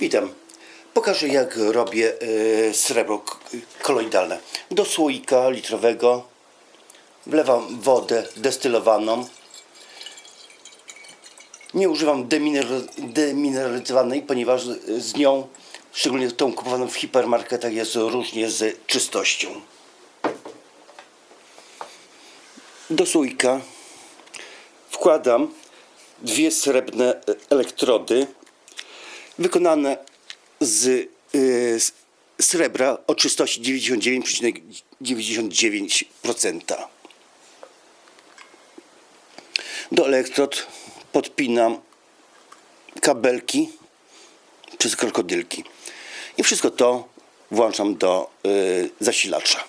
Witam. Pokażę jak robię e, srebro koloidalne. Do słoika litrowego wlewam wodę destylowaną. Nie używam deminer- demineralizowanej, ponieważ z nią, szczególnie tą kupowaną w hipermarketach, jest różnie z czystością. Do słoika wkładam dwie srebrne elektrody wykonane z y, s- srebra o czystości 99,99%. Do elektrod podpinam kabelki przez krokodylki. I wszystko to włączam do y, zasilacza.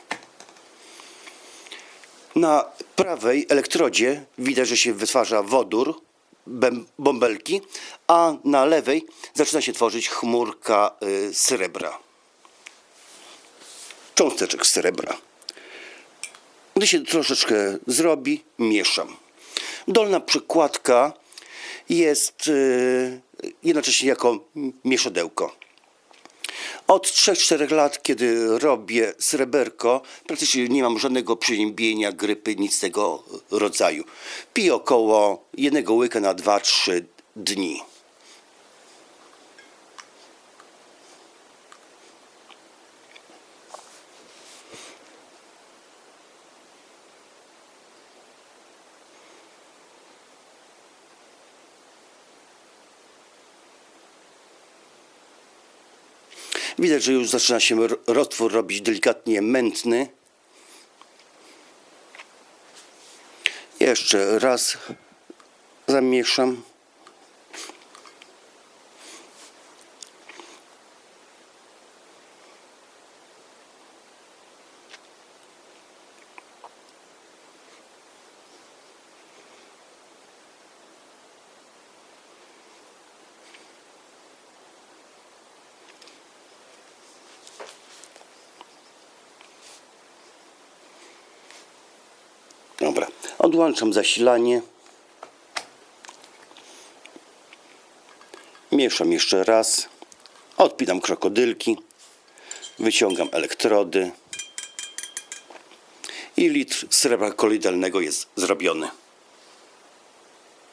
Na prawej elektrodzie widać, że się wytwarza wodór, bąbelki, a na lewej zaczyna się tworzyć chmurka y, srebra. Cząsteczek srebra. Gdy się troszeczkę zrobi, mieszam. Dolna przykładka jest y, jednocześnie jako mieszadełko. Od 3-4 lat, kiedy robię sreberko, praktycznie nie mam żadnego przeziębienia, grypy, nic tego rodzaju. Piję około jednego łyka na 2-3 dni. Widać, że już zaczyna się r- roztwór robić delikatnie mętny. Jeszcze raz zamieszam. Dobra, odłączam zasilanie. Mieszam jeszcze raz. Odpinam krokodylki. Wyciągam elektrody. I litr srebra koloidalnego jest zrobiony.